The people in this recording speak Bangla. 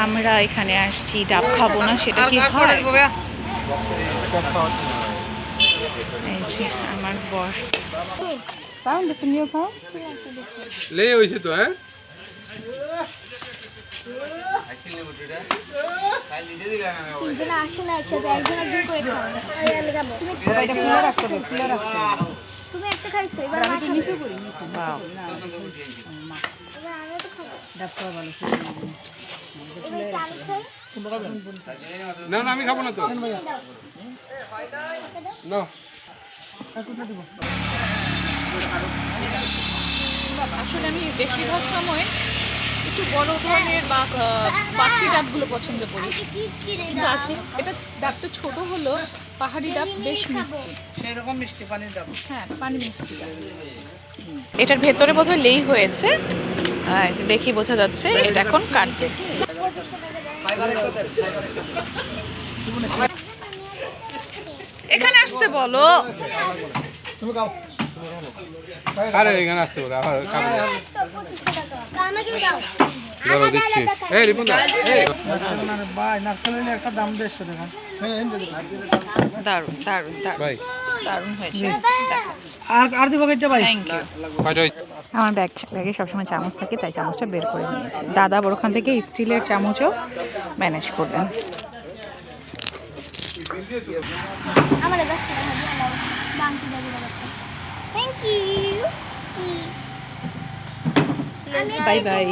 আমরা এখানে আসছি ডাব খাব না সেটা কি হয়? এই যে আমার বর। পাও তুমিও খাও লে হয়েছে তো হ্যাঁ? করে তুমি তুমি একটা খাইছো এবার মা খাবে। বাও এবার এটা আমি না না আমি খাব না তো। না। আসলে আমি বেশিরভাগ সময় একটু বড় ধরনের বা পাখি ডাবগুলো পছন্দ করি। কিন্তু আজকে এটা ডাবটা ছোট হলো পাহাড়ি ডাব বেশ মিষ্টি। সেরকম মিষ্টি পানির ডাব। হ্যাঁ পানি মিষ্টিটা। এটার ভেতরে বোধহয় লেই হয়েছে। দেখি বোঝা যাচ্ছে এটা এখন কাটবে এখানে আসতে বলো। আরে এখানে আসতে পারে আবার দাও। দাও দিচ্ছি এই রিপন দা ভাই নারকেলের একটা দাম দেড়শো টাকা। ভাই। হয়েছে। আর আর দিব কেটে ভাই। থ্যাংক ইউ আমার ব্যাগ ব্যাগে সবসময় চামচ থাকে তাই চামচটা বের করে নিয়েছি। দাদা আবার ওখান থেকে স্টিলের চামচও ম্যানেজ করলেন। আমার you. Bye bye.